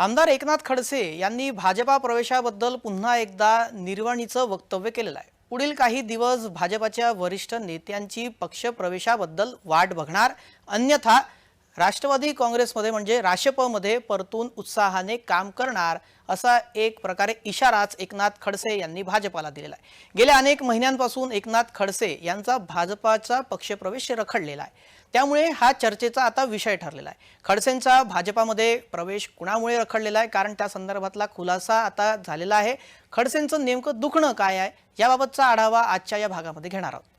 आमदार एकनाथ खडसे यांनी भाजपा प्रवेशाबद्दल पुन्हा एकदा निर्वाणीचं वक्तव्य केलेलं आहे. पुढील काही दिवस भाजपाच्या वरिष्ठ नेत्यांची पक्ष प्रवेशाबद्दल वाट बघणार अन्यथा राष्ट्रवादी काँग्रेसमध्ये म्हणजे राशपमध्ये परतून उत्साहाने काम करणार असा एक प्रकारे इशाराच एकनाथ खडसे यांनी भाजपाला दिलेला आहे. गेल्या अनेक महिन्यांपासून एकनाथ खडसे यांचा भाजपाचा पक्षप्रवेश रखडलेला आहे. त्यामुळे हा चर्चेचा आता विषय ठरलेला आहे. खडसेंचा भाजपामध्ये प्रवेश कुणामुळे रखडलेला आहे? कारण त्या संदर्भातला खुलासा आता झालेला आहे. खडसेंचं नेमकं दुखणं काय आहे? याबाबतचा आढावा आजच्या या भागामध्ये घेणार आहोत.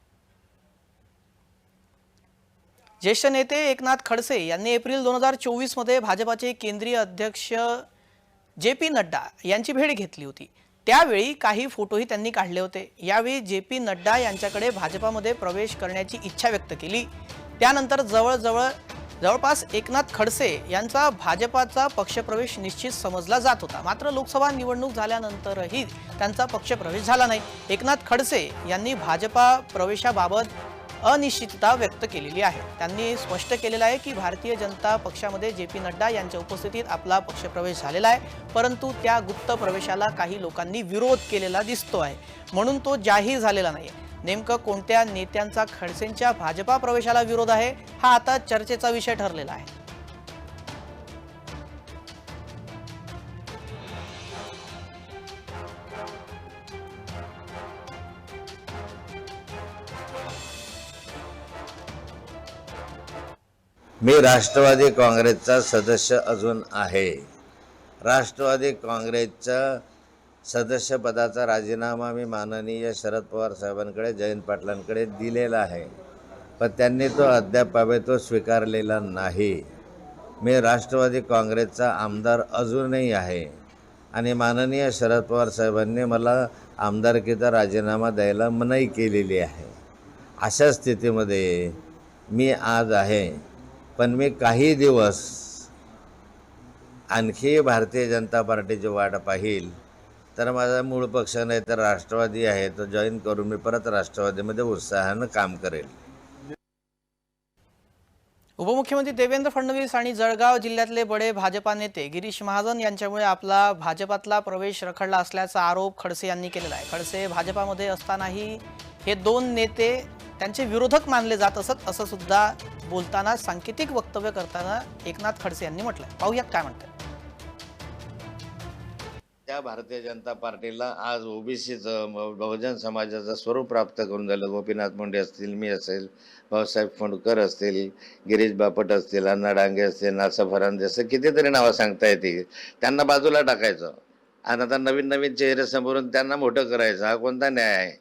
ज्येष्ठ नेते एकनाथ खडसे यांनी एप्रिल दोन हजार चोवीसमध्ये भाजपाचे केंद्रीय अध्यक्ष जे पी नड्डा यांची भेट घेतली होती. त्यावेळी काही फोटोही त्यांनी काढले होते. यावेळी जे पी नड्डा यांच्याकडे भाजपामध्ये प्रवेश करण्याची इच्छा व्यक्त केली. त्यानंतर जवळजवळ जवळपास एकनाथ खडसे यांचा भाजपाचा पक्षप्रवेश निश्चित समजला जात होता. मात्र लोकसभा निवडणूक झाल्यानंतरही त्यांचा पक्षप्रवेश झाला नाही. एकनाथ खडसे यांनी भाजपा प्रवेशाबाबत अनिश्चितता व्यक्त केलेली आहे. त्यांनी स्पष्ट केलेलं आहे की भारतीय जनता पक्षामध्ये जे पी नड्डा यांच्या उपस्थितीत आपला पक्षप्रवेश झालेला आहे परंतु त्या गुप्त प्रवेशाला काही लोकांनी विरोध केलेला दिसतो आहे. म्हणून तो जाहीर झालेला नाही नेमकं कोणत्या नेत्यांचा खडसेंच्या भाजपा प्रवेशाला विरोध आहे हा आता चर्चेचा विषय ठरलेला आहे. मी राष्ट्रवादी काँग्रेसचा सदस्य अजून आहे. राष्ट्रवादी काँग्रेसचा सदस्यपदाचा राजीनामा मी माननीय शरद पवार साहेबांकडे जयंत पाटलांकडे दिलेला आहे. पण त्यांनी तो अद्याप तो स्वीकारलेला नाही. मी राष्ट्रवादी काँग्रेसचा आमदार अजूनही आहे आणि माननीय शरद पवार साहेबांनी मला आमदारकीचा राजीनामा द्यायला मनाई केलेली आहे. अशा स्थितीमध्ये मी आज आहे. पण मी काही दिवस आणखी भारतीय जनता पार्टीची वाट पाहिल. तर माझा मूळ पक्ष नाही तर राष्ट्रवादी आहे तो जॉईन करून मी परत राष्ट्रवादीमध्ये उत्साहानं काम करेल. उपमुख्यमंत्री देवेंद्र फडणवीस आणि जळगाव जिल्ह्यातले बडे भाजपा नेते गिरीश महाजन यांच्यामुळे आपला भाजपातला प्रवेश रखडला असल्याचा आरोप खडसे यांनी केलेला आहे. खडसे भाजपामध्ये असतानाही हे दोन नेते त्यांचे विरोधक मानले जात असत असं सुद्धा बोलताना सांकेतिक वक्तव्य करताना एकनाथ खडसे यांनी म्हटलंय. पाहूयात काय म्हणतात. त्या भारतीय जनता पार्टीला आज ओबीसीचं बहुजन समाजाचं स्वरूप प्राप्त करून झालं. गोपीनाथ मुंडे असतील मी असेल भाऊसाहेब फोंडकर असतील गिरीश बापट असतील अण्णा डांगे असतील नासा फरांदे असं कितीतरी नावं सांगता येतील. त्यांना बाजूला टाकायचं. आणि आता नवीन नवीन चेहरे समोरून त्यांना मोठं करायचं. हा कोणता न्याय आहे?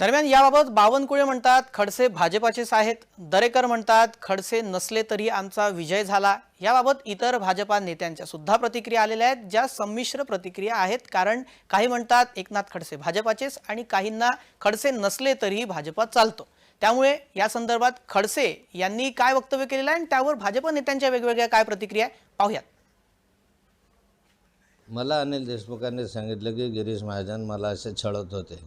दरम्यान याबाबत बावनकुळे म्हणतात खडसे भाजपाचेच आहेत. दरेकर म्हणतात खडसे नसले तरी आमचा विजय झाला. याबाबत इतर भाजपा नेत्यांच्या सुद्धा प्रतिक्रिया आलेल्या आहेत ज्या संमिश्र प्रतिक्रिया आहेत. कारण काही म्हणतात एकनाथ खडसे भाजपाचेच आणि काहींना खडसे नसले तरीही भाजपा चालतो. त्यामुळे या संदर्भात खडसे यांनी काय वक्तव्य केलेलं आहे आणि त्यावर भाजप नेत्यांच्या वेगवेगळ्या काय प्रतिक्रिया आहे? पाहूयात. मला अनिल देशमुखांनी सांगितलं की गिरीश महाजन मला असे छळत होते.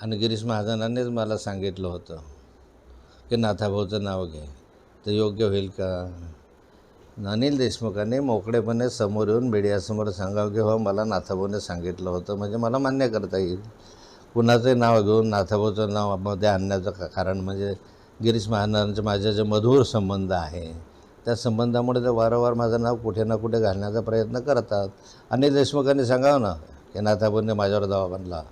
आणि गिरीश महाजनांनीच मला सांगितलं होतं की नाथाभाऊचं नाव घे. तर योग्य होईल का? अनिल देशमुखांनी मोकळेपणे समोर येऊन मीडियासमोर सांगावं की हो मला नाथाभाऊने सांगितलं होतं. म्हणजे मला मान्य करता येईल. कुणाचं नाव घेऊन नाथाभाऊचं नावमध्ये आणण्याचं कारण म्हणजे गिरीश महाजनांचे माझे जे मधुर संबंध आहे त्या संबंधामुळे ते वारंवार माझं नाव कुठे ना कुठे घालण्याचा प्रयत्न करतात. अनिल देशमुखांनी सांगावं ना की नाथाभाऊंनी माझ्यावर दावा बनला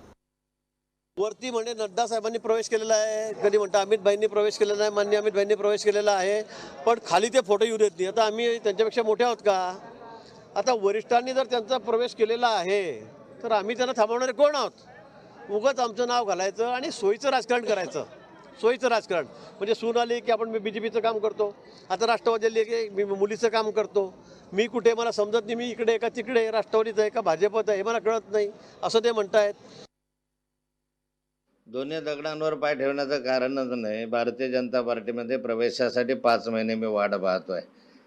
वरती म्हणजे नड्डा साहेबांनी प्रवेश केलेला आहे. कधी म्हणतं अमित भाईंनी प्रवेश केलेला आहे मान्य अमित भाईंनी प्रवेश केलेला आहे. पण खाली ते फोटो येऊ देत नाही. आता आम्ही त्यांच्यापेक्षा मोठे आहोत का? आता वरिष्ठांनी जर त्यांचा प्रवेश केलेला आहे तर आम्ही त्यांना थांबवणारे कोण आहोत? उगाच आमचं नाव घालायचं आणि सोयीचं राजकारण करायचं. सोयीचं राजकारण. म्हणजे सून आली की आपण मी बी जे पीचं काम करतो. आता राष्ट्रवादी आली की मी मुलीचं काम करतो. मी कुठे मला समजत नाही. मी इकडे का तिकडे राष्ट्रवादीचं आहे का भाजपचं आहे? हे मला कळत नाही. असं ते म्हणतायत. दोन्ही दगडांवर पाय ठेवण्याचं कारणच नाही. भारतीय जनता पार्टीमध्ये प्रवेशासाठी पाच महिने मी वाट पाहतोय.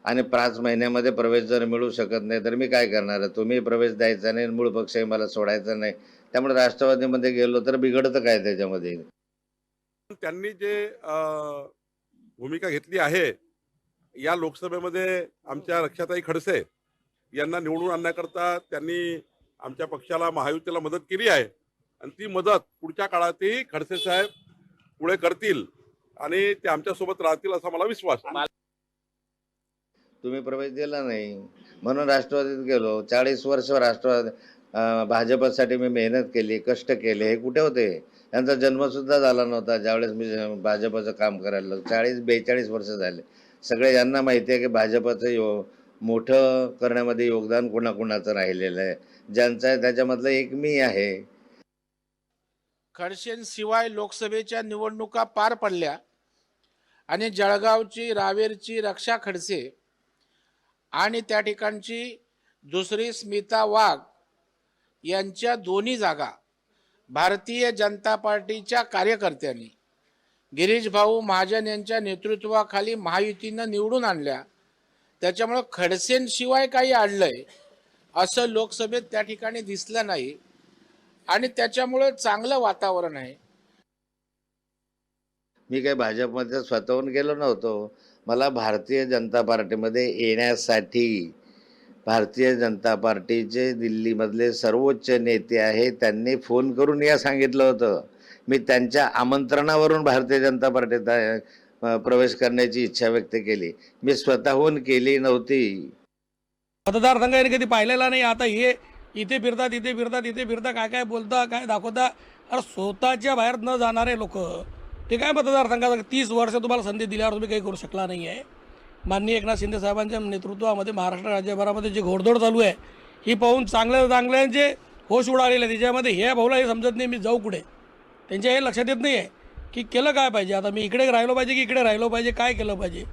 आणि पाच महिन्यामध्ये प्रवेश जर मिळू शकत नाही तर मी काय करणार? आहे तुम्ही प्रवेश द्यायचा नाही मूळ पक्षही मला सोडायचा नाही. त्यामुळे राष्ट्रवादीमध्ये गेलो तर बिघडतं काय त्याच्यामध्ये? त्यांनी जे भूमिका घेतली आहे या लोकसभेमध्ये आमच्या रक्षाताई खडसे यांना निवडून आणण्याकरता त्यांनी आमच्या पक्षाला महायुतीला मदत केली आहे. आणि ती मदत पुढच्या काळातही खडसे साहेब पुढे करतील आणि ते आमच्यासोबत राहतील असा मला विश्वास तुम्ही प्रवेश दिला नाही. म्हणून राष्ट्रवादीत गेलो. चाळीस वर्ष राष्ट्रवादी भाजपसाठी मी मेहनत केली कष्ट केले. हे कुठे होते? यांचा जन्मसुद्धा झाला नव्हता. ज्यावेळेस मी भाजपचं काम करायला लागलो. चाळीस बेचाळीस वर्ष झाले. सगळे यांना माहिती आहे की भाजपचं यो मोठं करण्यामध्ये योगदान कोणाकोणाचं राहिलेलं आहे. ज्यांचं आहे त्याच्यामधलं एक मी आहे. खडसेंशिवाय लोकसभेच्या निवडणुका पार पडल्या आणि जळगावची रावेरची रक्षा खडसे आणि त्या ठिकाणची दुसरी स्मिता वाघ यांच्या दोन्ही जागा भारतीय जनता पार्टीच्या कार्यकर्त्यांनी गिरीश भाऊ महाजन यांच्या नेतृत्वाखाली महायुतीनं निवडून आणल्या. त्याच्यामुळं खडसेंशिवाय काही आणलंय असं लोकसभेत त्या ठिकाणी दिसलं नाही. आणि त्याच्यामुळे चांगलं वातावरण आहे. मी काही भाजपमध्ये स्वतःहून गेलो नव्हतो. मला भारतीय जनता पार्टीमध्ये येण्यासाठी भारतीय जनता पार्टीचे दिल्लीमधले सर्वोच्च नेते आहेत त्यांनी फोन करून या सांगितलं होतं. मी त्यांच्या आमंत्रणावरून भारतीय जनता पार्टीत प्रवेश करण्याची इच्छा व्यक्त केली. मी स्वतःहून केली नव्हती. मतदारसंघ यांनी कधी पाहिलेला नाही. आता हे इथे फिरतात इथे फिरतात इथे फिरतात काय काय बोलता काय दाखवता अरे स्वतःच्या बाहेर न जाणारे लोक. ते काय मतदारसंघात तीस वर्ष तुम्हाला संधी दिल्यावर तुम्ही काही करू शकला नाही आहे माननीय एकनाथ शिंदे साहेबांच्या नेतृत्वामध्ये महाराष्ट्र राज्यभरामध्ये जी घोडदौड चालू आहे ही पाहून चांगल्या चांगल्यांचे होश उडालेले आहे त्याच्यामध्ये हे भाऊला हे समजत नाही मी जाऊ कुठे? त्यांच्या हे लक्षात येत नाही आहे की केलं काय पाहिजे? आता मी इकडे राहिलो पाहिजे की इकडे राहिलो पाहिजे? काय केलं पाहिजे?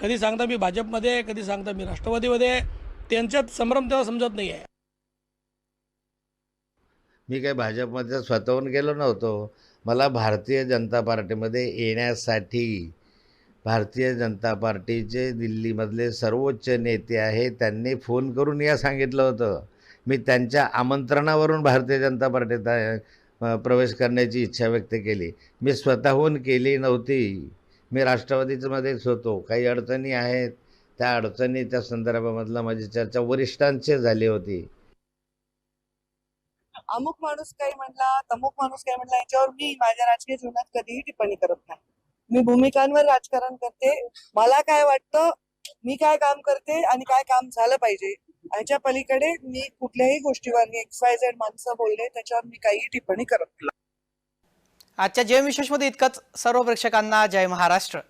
कधी सांगता मी भाजपमध्ये आहे कधी सांगता मी राष्ट्रवादीमध्ये आहे. त्यांच्यात संभ्रम तेव्हा समजत नाही आहे मी काही भाजपमध्ये स्वतःहून गेलो नव्हतो. मला भारतीय जनता पार्टीमध्ये येण्यासाठी भारतीय जनता पार्टीचे दिल्लीमधले सर्वोच्च नेते आहेत त्यांनी फोन करून या सांगितलं होतं. मी त्यांच्या आमंत्रणावरून भारतीय जनता पार्टीत प्रवेश करण्याची इच्छा व्यक्त केली. मी स्वतःहून केली नव्हती. मी राष्ट्रवादीच्यामध्येच होतो. काही अडचणी आहेत. त्या अडचणी त्या संदर्भामधला माझी चर्चा वरिष्ठांची झाली होती. अमुक माणूस काही म्हणला तमुक माणूस काही म्हणला याच्यावर मी माझ्या राजकीय जीवनात कधीही टिप्पणी करत नाही. मी भूमिकांवर राजकारण करते. मला काय वाटतं मी काय काम करते आणि काय काम झालं पाहिजे याच्या पलीकडे मी कुठल्याही गोष्टीवर एक्स वाय झेड माणसं बोलले त्याच्यावर मी काही टिप्पणी करत नाही. आजच्या जय विशेषमध्ये इतकंच. सर्व प्रेक्षकांना जय महाराष्ट्र.